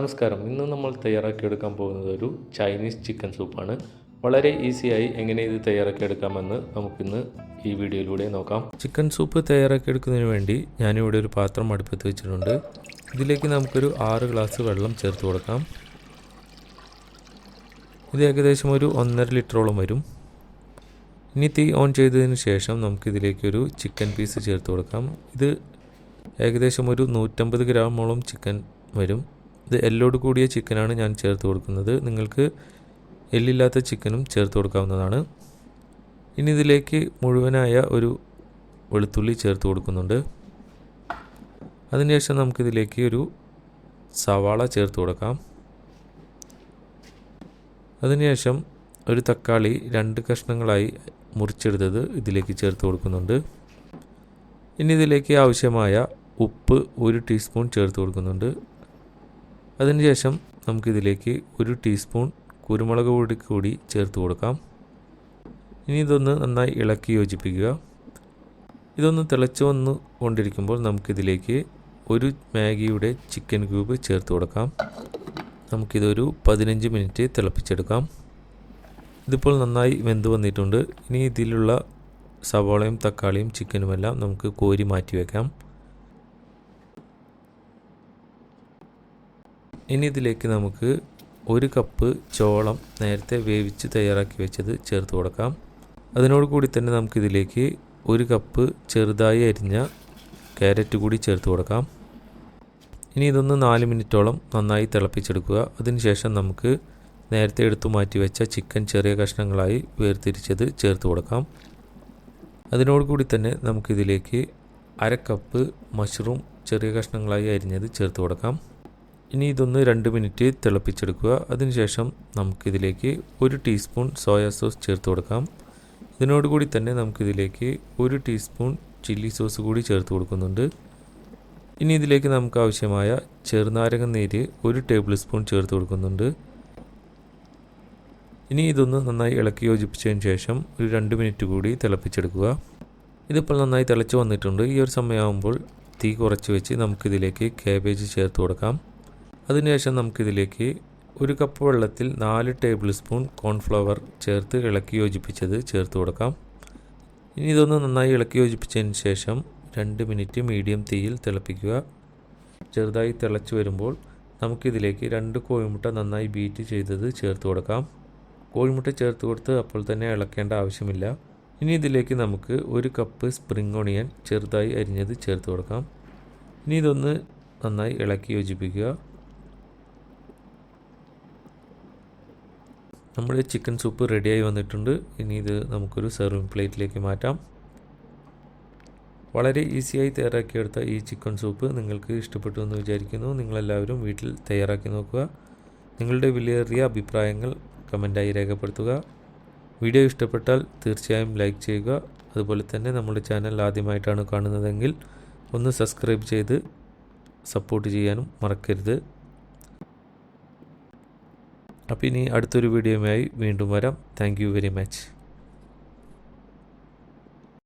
നമസ്കാരം. ഇന്ന് നമ്മൾ തയ്യാറാക്കിയെടുക്കാൻ പോകുന്നത് ഒരു ചൈനീസ് ചിക്കൻ സൂപ്പാണ്. വളരെ ഈസിയായി എങ്ങനെ ഇത് തയ്യാറാക്കിയെടുക്കാമെന്ന് നമുക്കിന്ന് ഈ വീഡിയോയിലൂടെ നോക്കാം. ചിക്കൻ സൂപ്പ് തയ്യാറാക്കിയെടുക്കുന്നതിന് വേണ്ടി ഞാനിവിടെ ഒരു പാത്രം അടുപ്പത്ത് വെച്ചിട്ടുണ്ട്. ഇതിലേക്ക് നമുക്കൊരു ആറ് ഗ്ലാസ് വെള്ളം ചേർത്ത് കൊടുക്കാം. ഇത് ഏകദേശം ഒരു ഒന്നര ലിറ്ററോളം വരും. ഇനി തീ ഓൺ ചെയ്തതിന് ശേഷം നമുക്കിതിലേക്കൊരു ചിക്കൻ പീസ് ചേർത്ത് കൊടുക്കാം. ഇത് ഏകദേശം ഒരു നൂറ്റമ്പത് ഗ്രാമോളം ചിക്കൻ വരും. ഇത് എല്ലോട് കൂടിയ ചിക്കനാണ് ഞാൻ ചേർത്ത് കൊടുക്കുന്നത്. നിങ്ങൾക്ക് എല്ലില്ലാത്ത ചിക്കനും ചേർത്ത് കൊടുക്കാവുന്നതാണ്. ഇനി ഇതിലേക്ക് മുഴുവനായ ഒരു വെളുത്തുള്ളി ചേർത്ത് കൊടുക്കുന്നുണ്ട്. അതിനുശേഷം നമുക്കിതിലേക്ക് ഒരു സവാള ചേർത്ത് കൊടുക്കാം. അതിനുശേഷം ഒരു തക്കാളി രണ്ട് കഷ്ണങ്ങളായി മുറിച്ചെടുത്തത് ഇതിലേക്ക് ചേർത്ത് കൊടുക്കുന്നുണ്ട്. ഇനി ഇതിലേക്ക് ആവശ്യമായ ഉപ്പ് ഒരു ടീസ്പൂൺ ചേർത്ത് കൊടുക്കുന്നുണ്ട്. അതിനുശേഷം നമുക്കിതിലേക്ക് ഒരു ടീസ്പൂൺ കുരുമുളക് പൊടി കൂടി ചേർത്ത് കൊടുക്കാം. ഇനി ഇതൊന്ന് നന്നായി ഇളക്കി യോജിപ്പിക്കുക. ഇതൊന്ന് തിളച്ചു വന്ന് കൊണ്ടിരിക്കുമ്പോൾ നമുക്കിതിലേക്ക് ഒരു മാഗിയുടെ ചിക്കൻ ക്യൂബ് ചേർത്ത് കൊടുക്കാം. നമുക്കിതൊരു പതിനഞ്ച് മിനിറ്റ് തിളപ്പിച്ചെടുക്കാം. ഇതിപ്പോൾ നന്നായി വെന്ത് വന്നിട്ടുണ്ട്. ഇനി ഇതിലുള്ള സവാളയും തക്കാളിയും ചിക്കനുമെല്ലാം നമുക്ക് കോരി മാറ്റി വയ്ക്കാം ഇനി ഇതിലേക്ക് നമുക്ക് ഒരു കപ്പ് ചോളം നേരത്തെ വേവിച്ച് തയ്യാറാക്കി വെച്ചത് ചേർത്ത് കൊടുക്കാം. അതിനോട് കൂടി തന്നെ നമുക്കിതിലേക്ക് ഒരു കപ്പ് ചെറുതായി അരിഞ്ഞ ക്യാരറ്റ് കൂടി ചേർത്ത് കൊടുക്കാം. ഇനി ഇതൊന്ന് നാല് മിനിറ്റോളം നന്നായി തിളപ്പിച്ചെടുക്കുക. അതിനുശേഷം നമുക്ക് നേരത്തെ എടുത്തു മാറ്റി വെച്ച ചിക്കൻ ചെറിയ കഷ്ണങ്ങളായി വേർതിരിച്ചത് ചേർത്ത് കൊടുക്കാം. അതിനോട് കൂടി തന്നെ നമുക്കിതിലേക്ക് അര കപ്പ് മഷ്റൂം ചെറിയ കഷ്ണങ്ങളായി അരിഞ്ഞത് ചേർത്ത് കൊടുക്കാം. ഇനി ഇതൊന്ന് രണ്ട് മിനിറ്റ് തിളപ്പിച്ചെടുക്കുക. അതിനുശേഷം നമുക്കിതിലേക്ക് ഒരു ടീസ്പൂൺ സോയാ സോസ് ചേർത്ത് കൊടുക്കാം. ഇതിനോടുകൂടി തന്നെ നമുക്കിതിലേക്ക് ഒരു ടീസ്പൂൺ ചില്ലി സോസ് കൂടി ചേർത്ത് കൊടുക്കുന്നുണ്ട്. ഇനി ഇതിലേക്ക് നമുക്ക് ആവശ്യമായ ചെറുനാരങ്ങ നീര് ഒരു ടേബിൾ സ്പൂൺ ചേർത്ത് കൊടുക്കുന്നുണ്ട്. ഇനി ഇതൊന്ന് നന്നായി ഇളക്കി യോജിപ്പിച്ചതിന് ശേഷം ഒരു രണ്ട് മിനിറ്റ് കൂടി തിളപ്പിച്ചെടുക്കുക. ഇതിപ്പോൾ നന്നായി തിളച്ച് വന്നിട്ടുണ്ട്. ഈ ഒരു സമയമാകുമ്പോൾ തീ കുറച്ച് വെച്ച് നമുക്കിതിലേക്ക് കാബേജ് ചേർത്ത് കൊടുക്കാം. അതിനുശേഷം നമുക്കിതിലേക്ക് ഒരു കപ്പ് വെള്ളത്തിൽ നാല് ടേബിൾ സ്പൂൺ കോൺഫ്ലവർ ചേർത്ത് ഇളക്കി യോജിപ്പിച്ചത് ചേർത്ത് കൊടുക്കാം. ഇനി ഇതൊന്ന് നന്നായി ഇളക്കി യോജിപ്പിച്ചതിന് ശേഷം രണ്ട് മിനിറ്റ് മീഡിയം തീയിൽ തിളപ്പിക്കുക. ചെറുതായി തിളച്ച് വരുമ്പോൾ നമുക്കിതിലേക്ക് രണ്ട് കോഴിമുട്ട നന്നായി ബീറ്റ് ചെയ്തത് ചേർത്ത് കൊടുക്കാം. കോഴിമുട്ട ചേർത്ത് കൊടുത്ത് അപ്പോൾ തന്നെ ഇളക്കേണ്ട ആവശ്യമില്ല. ഇനി ഇതിലേക്ക് നമുക്ക് ഒരു കപ്പ് സ്പ്രിംഗ് ഓണിയൻ ചെറുതായി അരിഞ്ഞത് ചേർത്ത് കൊടുക്കാം. ഇനി ഇതൊന്ന് നന്നായി ഇളക്കി യോജിപ്പിക്കുക. നമ്മുടെ ചിക്കൻ സൂപ്പ് റെഡിയായി വന്നിട്ടുണ്ട്. ഇനി ഇത് നമുക്കൊരു സെർവിങ് പ്ലേറ്റിലേക്ക് മാറ്റാം. വളരെ ഈസിയായി തയ്യാറാക്കിയെടുത്ത ഈ ചിക്കൻ സൂപ്പ് നിങ്ങൾക്ക് ഇഷ്ടപ്പെട്ടു എന്ന് വിചാരിക്കുന്നു. നിങ്ങളെല്ലാവരും വീട്ടിൽ തയ്യാറാക്കി നോക്കുക. നിങ്ങളുടെ വിലയേറിയ അഭിപ്രായങ്ങൾ കമന്റായി രേഖപ്പെടുത്തുക. വീഡിയോ ഇഷ്ടപ്പെട്ടാൽ തീർച്ചയായും ലൈക്ക് ചെയ്യുക. അതുപോലെ തന്നെ നമ്മുടെ ചാനൽ ആദ്യമായിട്ടാണ് കാണുന്നതെങ്കിൽ ഒന്ന് സബ്സ്ക്രൈബ് ചെയ്ത് സപ്പോർട്ട് ചെയ്യാനും മറക്കരുത്. അപ്പോൾ ഇനി അടുത്തൊരു വീഡിയോയുമായി വീണ്ടും വരാം. Thank very much